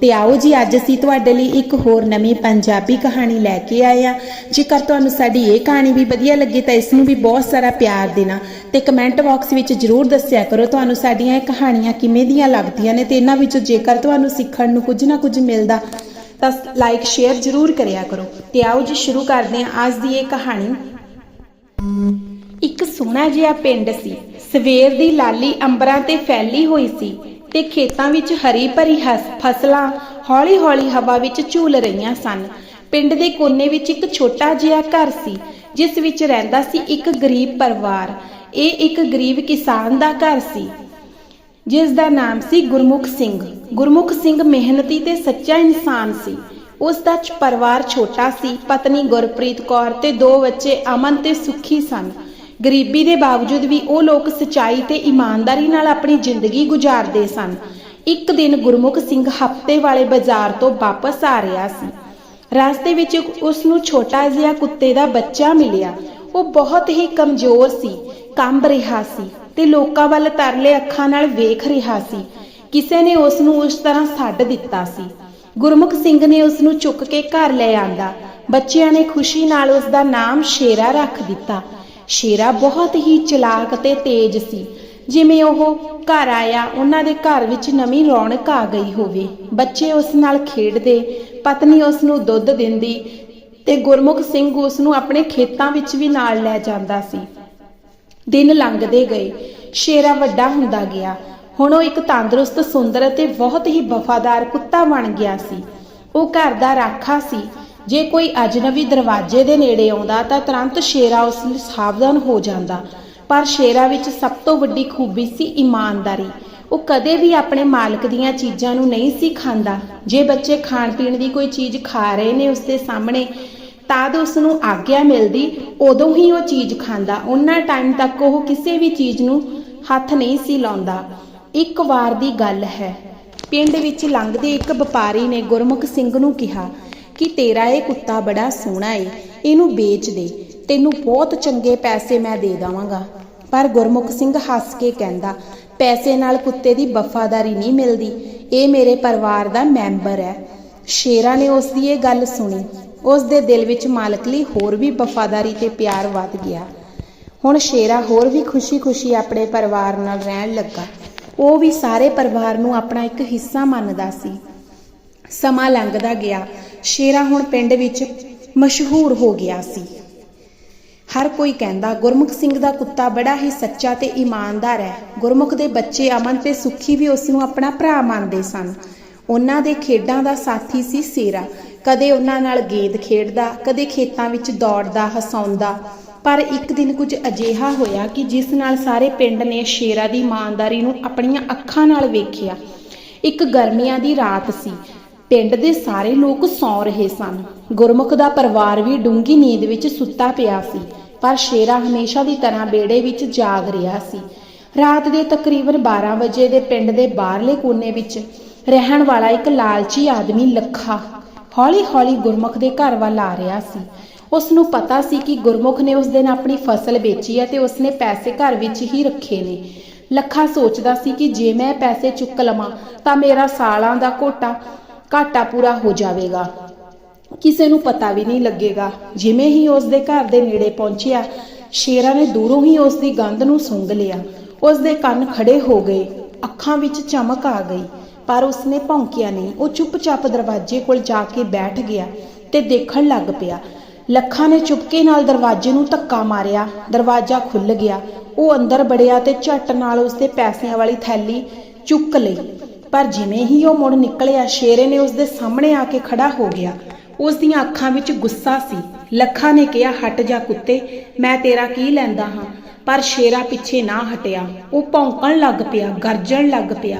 ਤੇ ਆਓ ਜੀ, ਅੱਜ ਅਸੀਂ ਤੁਹਾਡੇ ਲਈ ਇੱਕ ਹੋਰ ਨਵੀਂ ਪੰਜਾਬੀ ਕਹਾਣੀ ਲੈ ਕੇ ਆਏ ਆ ਜੇਕਰ ਤੁਹਾਨੂੰ ਸਾਡੀ ਇਹ ਕਹਾਣੀ ਵੀ ਵਧੀਆ ਲੱਗੀ, ਤਾਂ ਇਸ ਨੂੰ ਵੀ ਬਹੁਤ ਸਾਰਾ ਪਿਆਰ ਦੇਣਾ ਤੇ ਕਮੈਂਟ ਬਾਕਸ ਵਿੱਚ ਜਰੂਰ ਦੱਸਿਆ ਕਰੋ, ਤੁਹਾਨੂੰ ਸਾਡੀਆਂ ਇਹ ਕਹਾਣੀਆਂ ਕਿਵੇਂ ਦੀਆਂ ਲੱਗਦੀਆਂ ਨੇ ਤੇ ਇਹਨਾਂ ਵਿੱਚੋਂ ਜੇਕਰ ਤੁਹਾਨੂੰ ਸਿੱਖਣ ਨੂੰ ਕੁਝ ਨਾ ਕੁਝ ਮਿਲਦਾ, ਤਾਂ ਲਾਈਕ, ਸ਼ੇਅਰ ਜਰੂਰ ਕਰਿਆ ਕਰੋ। ਤੇ ਆਓ ਜੀ, ਸ਼ੁਰੂ ਕਰਦੇ ਹਾਂ ਅੱਜ ਦੀ ਇਹ ਕਹਾਣੀ। ਇੱਕ ਸੋਹਣਾ ਜਿਹਾ ਪਿੰਡ ਸੀ। ਸਵੇਰ ਦੀ ਲਾਲੀ ਅੰਬਰਾਂ ਤੇ ਫੈਲੀ ਹੋਈ ਸੀ। ਤੇ ਖੇਤਾਂ ਵਿੱਚ ਹਰੀ ਭਰੀ ਫਸਲਾਂ ਹੌਲੀ-ਹੌਲੀ ਹਵਾ ਵਿੱਚ ਝੂਲ ਰਹੀਆਂ ਸਨ। ਪਿੰਡ ਦੇ ਕੋਨੇ ਵਿੱਚ ਇੱਕ ਛੋਟਾ ਜਿਹਾ ਘਰ ਸੀ, ਜਿਸ ਵਿੱਚ ਰਹਿੰਦਾ ਸੀ ਇੱਕ ਗਰੀਬ ਪਰਿਵਾਰ। ਇਹ ਇੱਕ ਗਰੀਬ ਕਿਸਾਨ ਦਾ ਘਰ ਸੀ, ਜਿਸ ਦਾ ਨਾਮ ਸੀ ਗੁਰਮੁਖ ਸਿੰਘ। ਗੁਰਮੁਖ ਸਿੰਘ ਮਿਹਨਤੀ ਤੇ ਸੱਚਾ ਇਨਸਾਨ ਸੀ। ਉਸ ਦਾ ਪਰਿਵਾਰ ਛੋਟਾ ਸੀ, ਪਤਨੀ ਗੁਰਪ੍ਰੀਤ ਕੌਰ ਤੇ ਦੋ ਬੱਚੇ ਅਮਨ ਤੇ ਸੁਖੀ ਸਨ। ਗਰੀਬੀ ਦੇ ਬਾਵਜੂਦ ਵੀ ਉਹ ਲੋਕ ਸਚਾਈ ਤੇ ਇਮਾਨਦਾਰੀ ਨਾਲ ਆਪਣੀ ਜ਼ਿੰਦਗੀ ਗੁਜ਼ਾਰਦੇ ਸਨ। ਇੱਕ ਦਿਨ ਗੁਰਮੁਖ ਸਿੰਘ ਹਫ਼ਤੇ ਵਾਲੇ ਬਾਜ਼ਾਰ ਤੋਂ ਵਾਪਸ ਆ ਰਿਹਾ ਸੀ। ਰਸਤੇ ਵਿੱਚ ਉਸ ਨੂੰ ਛੋਟਾ ਜਿਹਾ ਕੁੱਤੇ ਦਾ ਬੱਚਾ ਮਿਲਿਆ। ਉਹ ਬਹੁਤ ਹੀ ਕਮਜ਼ੋਰ ਸੀ, ਕੰਬ ਰਿਹਾ ਸੀ ਤੇ ਲੋਕਾਂ ਵੱਲ ਤਰਲੇ ਅੱਖਾਂ ਨਾਲ ਵੇਖ ਰਿਹਾ ਸੀ। ਕਿਸੇ ਨੇ ਉਸ ਨੂੰ ਉਸ ਤਰ੍ਹਾਂ ਛੱਡ ਦਿੱਤਾ ਸੀ। ਗੁਰਮੁਖ ਸਿੰਘ ਨੇ ਉਸ ਨੂੰ ਚੁੱਕ ਕੇ ਘਰ ਲੈ ਆਂਦਾ। ਬੱਚਿਆਂ ਨੇ ਖੁਸ਼ੀ ਨਾਲ ਉਸ ਦਾ ਨਾਮ ਸ਼ੇਰਾ ਰੱਖ ਦਿੱਤਾ। ਸ਼ੇਰਾ ਬਹੁਤ ਹੀ ਚਲਾਕ ਤੇ ਤੇਜ਼ ਸੀ। ਜਿਵੇਂ ਉਹ ਘਰ ਆਇਆ, ਉਹਨਾਂ ਦੇ ਘਰ ਵਿੱਚ ਨਵੀਂ ਰੌਣਕ ਆ ਗਈ ਹੋਵੇ। ਬੱਚੇ ਉਸ ਨਾਲ ਖੇਡਦੇ, ਪਤਨੀ ਉਸ ਨੂੰ ਦੁੱਧ ਦਿੰਦੀ ਤੇ ਗੁਰਮੁਖ ਸਿੰਘ ਉਸ ਨੂੰ ਆਪਣੇ ਖੇਤਾਂ ਵਿੱਚ ਵੀ ਨਾਲ ਲੈ ਜਾਂਦਾ ਸੀ। ਦਿਨ ਲੰਘਦੇ ਗਏ। ਸ਼ੇਰਾ ਵੱਡਾ ਹੁੰਦਾ ਗਿਆ। ਹੁਣ ਉਹ ਇੱਕ ਤੰਦਰੁਸਤ, ਸੁੰਦਰ ਅਤੇ ਬਹੁਤ ਹੀ ਵਫਾਦਾਰ ਕੁੱਤਾ ਬਣ ਗਿਆ ਸੀ। ਉਹ ਘਰ ਦਾ ਰਾਖਾ ਸੀ। ਜੇ ਕੋਈ ਅਜਨਬੀ ਦਰਵਾਜ਼ੇ ਦੇ ਨੇੜੇ ਆਉਂਦਾ ਤਾਂ ਤੁਰੰਤ ਸ਼ੇਰਾ ਉਸ ਲਈ ਸਾਵਧਾਨ ਹੋ ਜਾਂਦਾ। ਪਰ ਸ਼ੇਰਾ ਵਿੱਚ ਸਭ ਤੋਂ ਵੱਡੀ ਖੂਬੀ ਸੀ ਇਮਾਨਦਾਰੀ। ਉਹ ਕਦੇ ਵੀ ਆਪਣੇ ਮਾਲਕ ਦੀਆਂ ਚੀਜ਼ਾਂ ਨੂੰ ਨਹੀਂ ਸੀ ਖਾਂਦਾ। ਜੇ ਬੱਚੇ ਖਾਣ ਪੀਣ ਦੀ ਕੋਈ ਚੀਜ਼ ਖਾ ਰਹੇ ਨੇ ਉਸ ਦੇ ਸਾਹਮਣੇ, ਤਦ ਉਸ ਨੂੰ ਆਗਿਆ ਮਿਲਦੀ, ਉਦੋਂ ਹੀ ਉਹ ਚੀਜ਼ ਖਾਂਦਾ। ਉਹਨਾਂ ਟਾਈਮ ਤੱਕ ਉਹ ਕਿਸੇ ਵੀ ਚੀਜ਼ ਨੂੰ ਹੱਥ ਨਹੀਂ ਸੀ ਲਾਉਂਦਾ। ਇੱਕ ਵਾਰ ਦੀ ਗੱਲ ਹੈ। ਪਿੰਡ ਵਿੱਚ ਲੰਘਦੇ ਇੱਕ ਵਪਾਰੀ ਨੇ ਗੁਰਮੁਖ ਸਿੰਘ ਨੂੰ ਕਿਹਾ ਕਿ ਤੇਰਾ ਇਹ ਕੁੱਤਾ ਬੜਾ ਸੋਹਣਾ ਏ, ਇਹਨੂੰ ਵੇਚ ਦੇ, ਤੈਨੂੰ ਬਹੁਤ ਚੰਗੇ ਪੈਸੇ ਮੈਂ ਦੇ ਦਵਾਂਗਾ। ਪਰ ਗੁਰਮੁਖ ਸਿੰਘ ਹੱਸ ਕੇ ਕਹਿੰਦਾ, ਪੈਸੇ ਨਾਲ ਕੁੱਤੇ ਦੀ ਵਫਾਦਾਰੀ ਨਹੀਂ ਮਿਲਦੀ, ਇਹ ਮੇਰੇ ਪਰਿਵਾਰ ਦਾ ਮੈਂਬਰ ਹੈ। ਸ਼ੇਰਾ ਨੇ ਉਸ ਦੀ ਇਹ ਗੱਲ ਸੁਣੀ। ਉਸ ਦੇ ਦਿਲ ਵਿੱਚ ਮਾਲਕ ਲਈ ਹੋਰ ਵੀ ਵਫਾਦਾਰੀ ਤੇ ਪਿਆਰ ਵੱਧ ਗਿਆ। ਹੁਣ ਸ਼ੇਰਾ ਹੋਰ ਵੀ ਖੁਸ਼ੀ-ਖੁਸ਼ੀ ਆਪਣੇ ਪਰਿਵਾਰ ਨਾਲ ਰਹਿਣ ਲੱਗਾ। ਉਹ ਵੀ ਸਾਰੇ ਪਰਿਵਾਰ ਨੂੰ ਆਪਣਾ ਇੱਕ ਹਿੱਸਾ ਮੰਨਦਾ ਸੀ। ਸਮਾਂ ਲੰਘਦਾ ਗਿਆ। ਸ਼ੇਰਾ ਹੁਣ ਪਿੰਡ ਵਿੱਚ ਮਸ਼ਹੂਰ ਹੋ ਗਿਆ ਸੀ। ਹਰ ਕੋਈ ਕਹਿੰਦਾ, ਗੁਰਮੁਖ ਸਿੰਘ ਦਾ ਕੁੱਤਾ ਬੜਾ ਹੀ ਸੱਚਾ ਤੇ ਇਮਾਨਦਾਰ ਹੈ। ਗੁਰਮੁਖ ਦੇ ਬੱਚੇ ਅਮਨ ਤੇ ਸੁਖੀ ਵੀ ਉਸ ਨੂੰ ਆਪਣਾ ਭਰਾ ਮੰਨਦੇ ਸਨ। ਉਹਨਾਂ ਦੇ ਖੇਡਾਂ ਦਾ ਸਾਥੀ ਸੀ ਸੇਰਾ। ਕਦੇ ਉਹਨਾਂ ਨਾਲ ਗੇਂਦ ਖੇਡਦਾ, ਕਦੇ ਖੇਤਾਂ ਵਿੱਚ ਦੌੜਦਾ, ਹਸਾਉਂਦਾ। ਪਰ ਇੱਕ ਦਿਨ ਕੁਝ ਅਜੀਹਾ ਹੋਇਆ ਕਿ ਜਿਸ ਨਾਲ ਸਾਰੇ ਪਿੰਡ ਨੇ ਸ਼ੇਰਾ ਦੀ ਇਮਾਨਦਾਰੀ ਨੂੰ ਆਪਣੀਆਂ ਅੱਖਾਂ ਨਾਲ ਵੇਖਿਆ। ਇੱਕ ਗਰਮੀਆਂ ਦੀ ਰਾਤ ਸੀ। ਪਿੰਡ ਦੇ ਸਾਰੇ ਲੋਕ ਸੌਂ ਰਹੇ ਸਨ। ਗੁਰਮੁਖ ਦਾ ਪਰਿਵਾਰ ਵੀ ਡੂੰਗੀ ਨੀਂਦ ਵਿੱਚ ਸੁੱਤਾ ਪਿਆ ਸੀ, ਪਰ ਸ਼ੇਰਾ ਹਮੇਸ਼ਾ ਦੀ ਤਰ੍ਹਾਂ ਬੇੜੇ ਵਿੱਚ ਜਾਗ ਰਿਹਾ ਸੀ। ਰਾਤ ਦੇ ਤਕਰੀਬਨ 12 ਵਜੇ ਦੇ ਪਿੰਡ ਦੇ ਬਾਹਰਲੇ ਕੋਨੇ ਵਿੱਚ ਰਹਿਣ ਵਾਲਾ ਇੱਕ ਲਾਲਚੀ ਆਦਮੀ ਲੱਖਾ ਹੌਲੀ-ਹੌਲੀ ਗੁਰਮੁਖ ਦੇ ਘਰ ਵੱਲ ਆ ਰਿਹਾ ਸੀ। ਉਸ ਨੂੰ ਪਤਾ ਸੀ ਕਿ ਗੁਰਮੁਖ ਨੇ ਉਸ ਦਿਨ ਆਪਣੀ ਫਸਲ ਵੇਚੀ ਹੈ ਤੇ ਉਸਨੇ ਪੈਸੇ ਘਰ ਵਿੱਚ ਹੀ ਰੱਖੇ ਨੇ। ਲੱਖਾ ਸੋਚਦਾ ਸੀ ਕਿ ਜੇ ਮੈਂ ਪੈਸੇ ਚੁੱਕ ਲਵਾਂ ਤਾਂ ਮੇਰਾ ਸਾਲਾਂ ਦਾ ਘੋਟਾ ਘਾਟਾ ਪੂਰਾ ਹੋ ਜਾਵੇਗਾ। ਕਿਸੇ ਨੂੰ ਪਤਾ ਵੀ ਨਹੀਂ ਲੱਗੇਗਾ। ਜਿਵੇਂ ਹੀ ਉਸ ਦੇ ਘਰ ਦੇ ਨੇੜੇ ਪਹੁੰਚਿਆ, ਸ਼ੇਰਾ ਨੇ ਦੂਰੋਂ ਹੀ ਉਸ ਦੀ ਗੰਧ ਨੂੰ ਸੁੰਘ ਲਿਆ। ਉਸ ਦੇ ਕੰਨ ਖੜੇ ਹੋ ਗਏ। ਅੱਖਾਂ ਵਿੱਚ ਚਮਕ ਆ ਗਈ। ਪਰ ਉਸਨੇ ਭੌਂਕਿਆ ਨਹੀਂ। ਉਹ ਚੁੱਪਚਾਪ ਦਰਵਾਜ਼ੇ ਕੋਲ ਜਾ ਕੇ ਬੈਠ ਗਿਆ ਤੇ ਦੇਖਣ ਲੱਗ ਪਿਆ। ਲੱਖਾਂ ਨੇ ਚੁਪਕੇ ਨਾਲ ਦਰਵਾਜ਼ੇ ਨੂੰ ਧੱਕਾ ਮਾਰਿਆ। ਦਰਵਾਜ਼ਾ ਖੁੱਲ ਗਿਆ। ਉਹ ਅੰਦਰ ਬੜਿਆ ਤੇ ਝੱਟ ਨਾਲ ਉਸਦੇ ਪੈਸਿਆਂ ਵਾਲੀ ਥੈਲੀ ਚੁੱਕ ਲਈ। ਪਰ ਜਿਵੇਂ ਹੀ ਉਹ ਮੁੜ ਨਿਕਲਿਆ, ਸ਼ੇਰੇ ਨੇ ਉਸਦੇ ਸਾਹਮਣੇ ਆ ਕੇ ਖੜਾ ਹੋ ਗਿਆ। ਉਸ ਦੀਆਂ ਅੱਖਾਂ ਵਿੱਚ ਗੁੱਸਾ ਸੀ। ਲੱਖਾਂ ਨੇ ਕਿਹਾ, ਹਟ ਜਾ ਕੁੱਤੇ, ਮੈਂ ਤੇਰਾ ਕੀ ਲੈਂਦਾ ਹਾਂ? ਪਰ ਸ਼ੇਰਾ ਪਿੱਛੇ ਨਾ ਹਟਿਆ। ਉਹ ਭੌਂਕਣ ਲੱਗ ਪਿਆ, ਗਰਜਣ ਲੱਗ ਪਿਆ।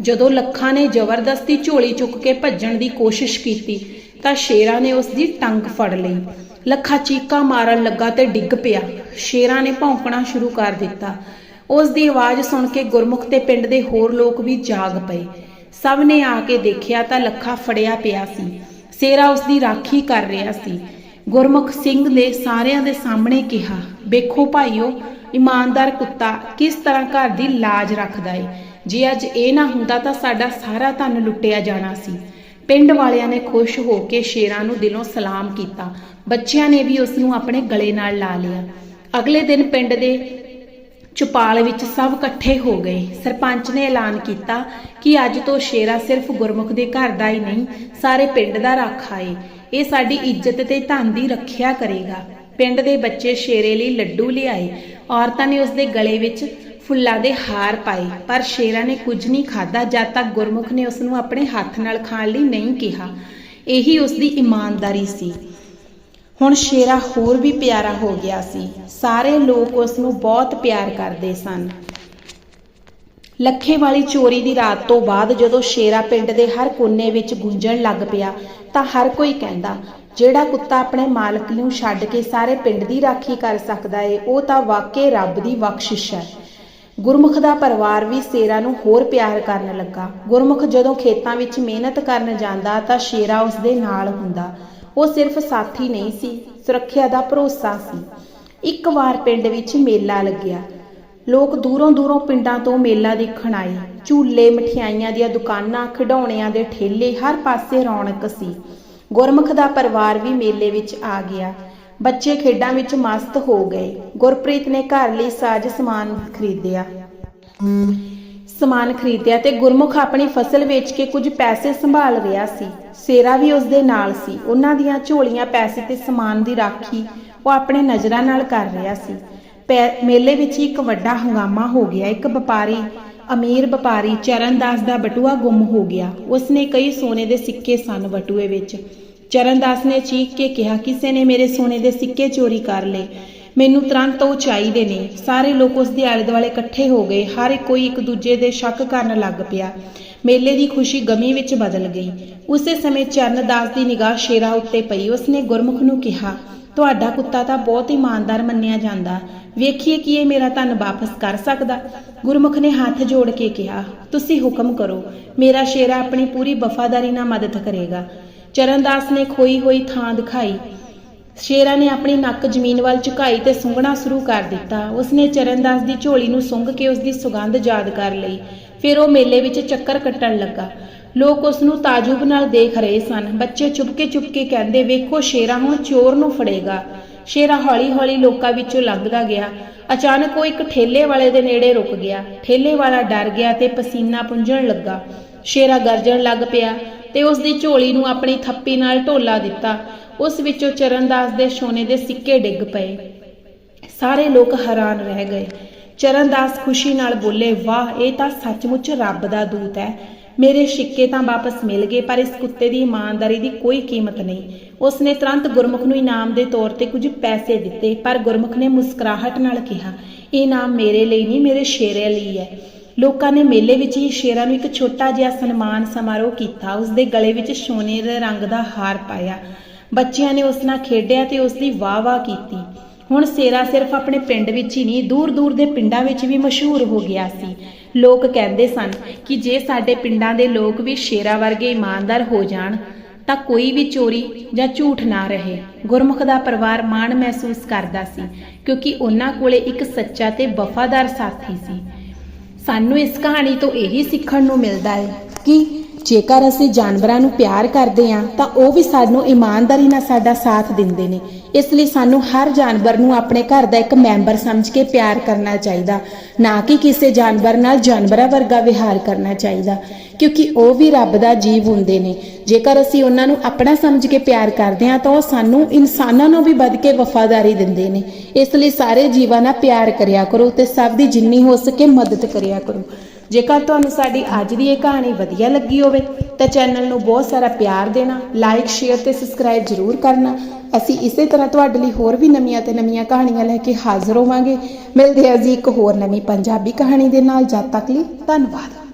ਜਦੋਂ ਲੱਖਾਂ ਨੇ ਜ਼ਬਰਦਸਤੀ ਝੋਲੀ ਚੁੱਕ ਕੇ ਭੱਜਣ ਦੀ ਕੋਸ਼ਿਸ਼ ਕੀਤੀ, ਤਾਂ ਸ਼ੇਰਾ ਨੇ ਉਸ ਦੀ ਟੰਗ ਫੜ ਲਈ। ਲੱਖਾ ਚੀਕਾਂ ਮਾਰਨ ਲੱਗਾ ਤੇ ਡਿੱਗ ਪਿਆ। ਸ਼ੇਰਾ ਨੇ ਭੌਂਕਣਾ ਸ਼ੁਰੂ ਕਰ ਦਿੱਤਾ। ਉਸ ਦੀ ਆਵਾਜ਼ ਸੁਣ ਕੇ ਗੁਰਮੁਖ ਤੇ ਪਿੰਡ ਦੇ ਹੋਰ ਲੋਕ ਵੀ ਜਾਗ ਪਏ। ਸਭ ਨੇ ਆ ਕੇ ਦੇਖਿਆ ਤਾਂ ਲੱਖਾ ਫੜਿਆ ਪਿਆ ਸੀ। ਸੇਰਾ ਉਸ ਦੀ ਰਾਖੀ ਕਰ ਰਿਹਾ ਸੀ। ਗੁਰਮੁਖ ਸਿੰਘ ਨੇ ਸਾਰਿਆਂ ਦੇ ਸਾਹਮਣੇ ਕਿਹਾ, ਵੇਖੋ ਭਾਈਓ, ਇਮਾਨਦਾਰ ਕੁੱਤਾ ਕਿਸ ਤਰ੍ਹਾਂ ਘਰ ਦੀ ਲਾਜ ਰੱਖਦਾ ਏ। ਜੇ ਅੱਜ ਇਹ ਨਾ ਹੁੰਦਾ ਤਾਂ ਸਾਡਾ ਸਾਰਾ ਧਨ ਲੁੱਟਿਆ ਜਾਣਾ ਸੀ। ਪਿੰਡ ਵਾਲਿਆਂ ਨੇ ਖੁਸ਼ ਹੋ ਕੇ ਸ਼ੇਰਾਂ ਨੂੰ ਦਿਲੋਂ ਸਲਾਮ ਕੀਤਾ। ਬੱਚਿਆਂ ਨੇ ਵੀ ਉਸ ਨੂੰ ਆਪਣੇ ਗਲੇ ਨਾਲ ਲਾ ਲਿਆ। ਅਗਲੇ ਦਿਨ ਪਿੰਡ ਦੇ ਚੁਪਾਲ ਵਿੱਚ ਸਭ ਇਕੱਠੇ ਹੋ ਗਏ। ਸਰਪੰਚ ਨੇ ਐਲਾਨ ਕੀਤਾ ਕਿ ਅੱਜ ਤੋਂ ਸ਼ੇਰਾ ਸਿਰਫ ਗੁਰਮੁਖ ਦੇ ਘਰ ਦਾ ਹੀ ਨਹੀਂ, ਸਾਰੇ ਪਿੰਡ ਦਾ ਰਾਖਾ ਏ ਇਹ ਸਾਡੀ ਇੱਜ਼ਤ ਤੇ ਧਨ ਦੀ ਰੱਖਿਆ ਕਰੇਗਾ। ਪਿੰਡ ਦੇ ਬੱਚੇ ਸ਼ੇਰੇ ਲਈ ਲੱਡੂ ਲਿਆਏ। ਔਰਤਾਂ ਨੇ ਉਸ ਦੇ ਗਲੇ ਵਿੱਚ ਫੁੱਲਾਂ ਦੇ ਹਾਰ ਪਾਏ। ਪਰ ਸ਼ੇਰਾ ਨੇ ਕੁਝ ਨਹੀਂ ਖਾਦਾ ਜਦ ਤੱਕ ਗੁਰਮੁਖ ਨੇ ਉਸ ਨੂੰ ਆਪਣੇ ਹੱਥ ਨਾਲ ਖਾਣ ਲਈ ਨਹੀਂ ਕਿਹਾ। ਇਹੀ ਉਸ ਦੀ ਇਮਾਨਦਾਰੀ ਸੀ। ਹੁਣ ਸ਼ੇਰਾ ਹੋਰ ਵੀ ਪਿਆਰਾ ਹੋ ਗਿਆ ਸੀ। ਸਾਰੇ ਲੋਕ ਉਸ ਨੂੰ ਬਹੁਤ ਪਿਆਰ ਕਰਦੇ ਸਨ। ਲੱਖੇ ਵਾਲੀ ਚੋਰੀ ਦੀ ਰਾਤ ਤੋਂ ਬਾਅਦ ਜਦੋਂ ਸ਼ੇਰਾ ਪਿੰਡ ਦੇ ਹਰ ਕੋਨੇ ਵਿੱਚ ਗੂੰਜਣ ਲੱਗ ਪਿਆ, ਤਾਂ ਹਰ ਕੋਈ ਕਹਿੰਦਾ, ਜਿਹੜਾ ਕੁੱਤਾ ਆਪਣੇ ਮਾਲਕ ਨੂੰ ਛੱਡ ਕੇ ਸਾਰੇ ਪਿੰਡ ਦੀ ਰਾਖੀ ਕਰ ਸਕਦਾ ਏ, ਉਹ ਤਾਂ ਵਾਕਈ ਰੱਬ ਦੀ ਬਖਸ਼ਿਸ਼ ਹੈ। ਗੁਰਮੁਖ ਦਾ ਪਰਿਵਾਰ ਵੀ ਸ਼ੇਰਾ ਨੂੰ ਹੋਰ ਪਿਆਰ ਕਰਨ ਲੱਗਾ। ਗੁਰਮੁਖ ਜਦੋਂ ਖੇਤਾਂ ਵਿੱਚ ਮਿਹਨਤ ਕਰਨ ਜਾਂਦਾ, ਤਾਂ ਸ਼ੇਰਾ ਉਸ ਦੇ ਨਾਲ ਹੁੰਦਾ। ਉਹ ਸਿਰਫ ਸਾਥੀ ਨਹੀਂ ਸੀ, ਸੁਰੱਖਿਆ ਦਾ ਭਰੋਸਾ ਸੀ। ਇੱਕ ਵਾਰ ਪਿੰਡ ਵਿੱਚ ਮੇਲਾ ਲੱਗਿਆ। ਲੋਕ ਦੂਰੋਂ ਦੂਰੋਂ ਪਿੰਡਾਂ ਤੋਂ ਮੇਲਾ ਦੇਖਣ ਆਏ। ਝੂਲੇ ਮਠਿਆਈਆਂ ਦੀਆਂ ਦੁਕਾਨਾਂ, ਖਿਡੌਣਿਆਂ ਦੇ ਠੇਲੇ, ਹਰ ਪਾਸੇ ਰੌਣਕ ਸੀ। ਗੁਰਮੁਖ ਦਾ ਪਰਿਵਾਰ ਵੀ ਮੇਲੇ ਵਿੱਚ ਆ ਗਿਆ। ਬੱਚੇ ਖੇਡਾਂ ਵਿੱਚ ਮਸਤ ਹੋ ਗਏ। ਗੁਰਪ੍ਰੀਤ ਨੇ ਘਰ ਲਈ ਸਾਜ ਸਮਾਨ ਖਰੀਦਿਆ। ਸਮਾਨ ਖਰੀਦਿਆ ਤੇ ਗੁਰਮੁਖ ਆਪਣੀ ਫਸਲ ਵੇਚ ਕੇ ਕੁਝ ਪੈਸੇ ਸੰਭਾਲ ਰਿਹਾ ਸੀ। ਸੇਰਾ ਵੀ ਉਸ ਦੇ ਨਾਲ ਸੀ। ਉਹਨਾਂ ਦੀਆਂ ਝੋਲੀਆਂ, ਪੈਸੇ ਤੇ ਸਮਾਨ ਦੀ ਰਾਖੀ ਉਹ ਆਪਣੇ ਨਜ਼ਰਾਂ ਨਾਲ ਕਰ ਰਿਹਾ ਸੀ। ਪੈ- ਮੇਲੇ ਵਿੱਚ ਇੱਕ ਵੱਡਾ ਹੰਗਾਮਾ ਹੋ ਗਿਆ। ਇੱਕ ਵਪਾਰੀ, ਅਮੀਰ ਵਪਾਰੀ ਚਰਨਦਾਸ ਦਾ ਬਟੂਆ ਗੁੰਮ ਹੋ ਗਿਆ। ਉਸਨੇ ਕਈ ਸੋਨੇ ਦੇ ਸਿੱਕੇ ਸਨ ਬਟੂਏ ਵਿੱਚ। ਚਰਨਦਾਸ ਨੇ ਚੀਕ ਕੇ ਕਿਹਾ, ਕਿਸੇ ਨੇ ਮੇਰੇ ਸੋਨੇ ਦੇ ਸਿੱਕੇ ਚੋਰੀ ਕਰ ਲਏ? ਮੈਨੂੰ ਤੁਰੰਤ ਉਹ ਚਾਹੀਦੇ ਨੇ। ਸਾਰੇ ਲੋਕ ਉਸ ਦੇ ਆਲੇ ਦੁਆਲੇ ਇਕੱਠੇ ਹੋ ਗਏ। ਹਰ ਕੋਈ ਇੱਕ ਦੂਜੇ ਦੇ ਸ਼ੱਕ ਕਰਨ ਲੱਗ ਪਿਆ। ਮੇਲੇ ਦੀ ਖੁਸ਼ੀ ਗਮੀ ਵਿੱਚ ਬਦਲ ਗਈ। ਉਸੇ ਸਮੇਂ ਚਰਨਦਾਸ ਦੀ ਨਿਗਾਹ ਸ਼ੇਰਾ ਉੱਤੇ ਪਈ। ਉਸਨੇ ਗੁਰਮੁਖ ਨੂੰ ਕਿਹਾ, ਤੁਹਾਡਾ ਕੁੱਤਾ ਤਾਂ ਬਹੁਤ ਇਮਾਨਦਾਰ ਮੰਨਿਆ ਜਾਂਦਾ। ਵੇਖੀਏ ਕਿ ਇਹ ਮੇਰਾ ਧਨ ਵਾਪਸ ਕਰ ਸਕਦਾ। ਗੁਰਮੁਖ ਨੇ ਹੱਥ ਜੋੜ ਕੇ ਕਿਹਾ, ਤੁਸੀਂ ਹੁਕਮ ਕਰੋ। ਮੇਰਾ ਸ਼ੇਰਾ ਆਪਣੀ ਪੂਰੀ ਵਫਾਦਾਰੀ ਨਾਲ ਮਦਦ ਕਰੇਗਾ। ਚਰਨਦਾਸ ਨੇ ਖੋਈ ਹੋਈ ਥਾਂ ਦਿਖਾਈ। ਸ਼ੇਰਾ ਨੇ ਆਪਣੀ ਨੱਕ ਜ਼ਮੀਨ ਵੱਲ ਝੁਕਾਈ ਤੇ ਸੁੰਘਣਾ ਸ਼ੁਰੂ ਕਰ ਦਿੱਤਾ। ਉਸਨੇ ਚਰਨਦਾਸ ਦੀ ਝੋਲੀ ਨੂੰ ਸੁੰਘ ਕੇ ਉਸ ਦੀ ਸੁਗੰਧ ਯਾਦ ਕਰ ਲਈ। ਫਿਰ ਉਹ ਮੇਲੇ ਵਿੱਚ ਚੱਕਰ ਕੱਟਣ ਲੱਗਾ। ਲੋਕ ਉਸ ਨੂੰ ਤਾਜੁਬ ਨਾਲ ਦੇਖ ਰਹੇ ਸਨ। ਬੱਚੇ ਚੁਪਕੇ ਚੁਪਕੇ ਕਹਿੰਦੇ, ਵੇਖੋ, ਸ਼ੇਰਾ ਹੁਣ ਚੋਰ ਨੂੰ ਫੜੇਗਾ। ਸ਼ੇਰਾ ਹੌਲੀ-ਹੌਲੀ ਲੋਕਾਂ ਵਿੱਚੋਂ ਲੰਘਦਾ ਗਿਆ। ਅਚਾਨਕ ਉਹ ਇੱਕ ਠੇਲੇ ਵਾਲੇ ਦੇ ਨੇੜੇ ਰੁਕ ਗਿਆ। ਠੇਲੇ ਵਾਲਾ ਡਰ ਗਿਆ ਤੇ ਪਸੀਨਾ ਪੁੰਝਣ ਲੱਗਾ। ਸ਼ੇਰਾ ਗਰਜਣ ਲੱਗ ਪਿਆ ਤੇ ਉਸ ਦੀ ਝੋਲੀ ਨੂੰ ਆਪਣੀ ਥੱਪੀ ਨਾਲ ਢੋਲਾ ਦਿੱਤਾ। ਉਸ ਵਿੱਚੋਂ ਚਰਨਦਾਸ ਦੇ ਸੋਨੇ ਦੇ ਸਿੱਕੇ ਡਿੱਗ ਪਏ। ਸਾਰੇ ਲੋਕ ਹੈਰਾਨ ਰਹਿ ਗਏ। ਚਰਨਦਾਸ ਖੁਸ਼ੀ ਨਾਲ ਬੋਲੇ, ਵਾਹ, ਇਹ ਤਾਂ ਸੱਚਮੁੱਚ ਰੱਬ ਦਾ ਦੂਤ ਹੈ। ਮੇਰੇ ਸਿੱਕੇ ਤਾਂ ਵਾਪਸ ਮਿਲ ਗਏ, ਪਰ ਇਸ ਕੁੱਤੇ ਦੀ ਇਮਾਨਦਾਰੀ ਦੀ ਕੋਈ ਕੀਮਤ ਨਹੀਂ। ਉਸਨੇ ਤੁਰੰਤ ਗੁਰਮੁਖ ਨੂੰ ਇਨਾਮ ਦੇ ਤੌਰ ਤੇ ਕੁਝ ਪੈਸੇ ਦਿੱਤੇ, ਪਰ ਗੁਰਮੁਖ ਨੇ ਮੁਸਕਰਾਹਟ ਨਾਲ ਕਿਹਾ, ਇਹ ਇਨਾਮ ਮੇਰੇ ਲਈ ਨਹੀਂ, ਮੇਰੇ ਸ਼ੇਰੇ ਲਈ ਹੈ। ਲੋਕਾਂ ਨੇ ਮੇਲੇ ਵਿੱਚ ਹੀ ਸ਼ੇਰਾਂ ਨੂੰ ਇੱਕ ਛੋਟਾ ਜਿਹਾ ਸਨਮਾਨ ਸਮਾਰੋਹ ਕੀਤਾ। ਉਸ ਦੇ ਗਲੇ ਵਿੱਚ ਸੋਨੇ ਦੇ ਰੰਗ ਦਾ ਹਾਰ ਪਾਇਆ। ਬੱਚਿਆਂ ਨੇ ਉਸ ਨਾਲ ਖੇਡਿਆ ਤੇ ਉਸ ਦੀ ਵਾਹ-ਵਾਹ ਕੀਤੀ। ਹੁਣ ਸੇਰਾ ਸਿਰਫ ਆਪਣੇ ਪਿੰਡ ਵਿੱਚ ਹੀ ਨਹੀਂ ਦੂਰ-ਦੂਰ ਦੇ ਪਿੰਡਾਂ ਵਿੱਚ ਵੀ ਮਸ਼ਹੂਰ ਹੋ ਗਿਆ ਸੀ। ਲੋਕ ਕਹਿੰਦੇ ਸਨ ਕਿ ਜੇ ਸਾਡੇ ਪਿੰਡਾਂ ਦੇ ਲੋਕ ਵੀ ਸ਼ੇਰਾ ਵਰਗੇ ਇਮਾਨਦਾਰ ਹੋ ਜਾਣ, ਤਾਂ ਕੋਈ ਵੀ ਚੋਰੀ ਜਾਂ ਝੂਠ ਨਾ ਰਹੇ। ਗੁਰਮੁਖ ਦਾ ਪਰਿਵਾਰ ਮਾਣ ਮਹਿਸੂਸ ਕਰਦਾ ਸੀ, ਕਿਉਂਕਿ ਉਹਨਾਂ ਕੋਲੇ ਇੱਕ ਸੱਚਾ ਤੇ ਵਫਾਦਾਰ ਸਾਥੀ ਸੀ। ਸਾਨੂੰ ਇਸ ਕਹਾਣੀ ਤੋਂ ਇਹੀ ਸਿੱਖਣ ਨੂੰ ਮਿਲਦਾ ਹੈ ਕਿ ਜੇਕਰ ਅਸੀਂ ਜਾਨਵਰਾਂ ਨੂੰ ਪਿਆਰ ਕਰਦੇ ਹਾਂ, ਤਾਂ ਉਹ ਵੀ ਸਾਨੂੰ ਇਮਾਨਦਾਰੀ ਨਾਲ ਸਾਡਾ ਸਾਥ ਦਿੰਦੇ ਨੇ। ਇਸ ਲਈ ਸਾਨੂੰ ਹਰ ਜਾਨਵਰ ਨੂੰ ਆਪਣੇ ਘਰ ਦਾ ਇੱਕ ਮੈਂਬਰ ਸਮਝ ਕੇ ਪਿਆਰ ਕਰਨਾ ਚਾਹੀਦਾ। ਨਾ ਕਿ ਕਿਸੇ ਜਾਨਵਰ ਨਾਲ ਜਾਨਵਰਾਂ ਵਰਗਾ ਵਿਹਾਰ ਕਰਨਾ ਚਾਹੀਦਾ, ਕਿਉਂਕਿ ਉਹ ਵੀ ਰੱਬ ਦਾ ਜੀਵ ਹੁੰਦੇ ਨੇ। ਜੇਕਰ ਅਸੀਂ ਉਹਨਾਂ ਨੂੰ ਆਪਣਾ ਸਮਝ ਕੇ ਪਿਆਰ ਕਰਦੇ ਹਾਂ, ਤਾਂ ਉਹ ਸਾਨੂੰ ਇਨਸਾਨਾਂ ਨੂੰ ਵੀ ਵੱਧ ਕੇ ਵਫਾਦਾਰੀ ਦਿੰਦੇ ਨੇ। ਇਸ ਲਈ ਸਾਰੇ ਜੀਵਾਂ ਨਾਲ ਪਿਆਰ ਕਰਿਆ ਕਰੋ ਤੇ ਸਭ ਦੀ ਜਿੰਨੀ ਹੋ ਸਕੇ ਮਦਦ ਕਰਿਆ ਕਰੋ। ਜੇਕਰ ਤੁਹਾਨੂੰ ਸਾਡੀ ਅੱਜ ਦੀ ਇਹ ਕਹਾਣੀ ਵਧੀਆ ਲੱਗੀ ਹੋਵੇ, ਤਾਂ ਚੈਨਲ ਨੂੰ ਬਹੁਤ ਸਾਰਾ ਪਿਆਰ ਦੇਣਾ ਲਾਈਕ ਸ਼ੇਅਰ ਤੇ ਸਬਸਕ੍ਰਾਈਬ ਜ਼ਰੂਰ ਕਰਨਾ। ਅਸੀਂ ਇਸੇ ਤਰ੍ਹਾਂ ਤੁਹਾਡੇ ਲਈ ਹੋਰ ਵੀ ਨਵੀਆਂ ਤੇ ਨਵੀਆਂ ਕਹਾਣੀਆਂ ਲੈ ਕੇ ਹਾਜ਼ਰ ਹੋਵਾਂਗੇ। ਮਿਲਦੇ ਹਾਂ ਜੀ ਇੱਕ ਹੋਰ ਨਵੀਂ ਪੰਜਾਬੀ ਕਹਾਣੀ ਦੇ ਨਾਲ। ਜਦ ਤੱਕ ਲਈ ਧੰਨਵਾਦ।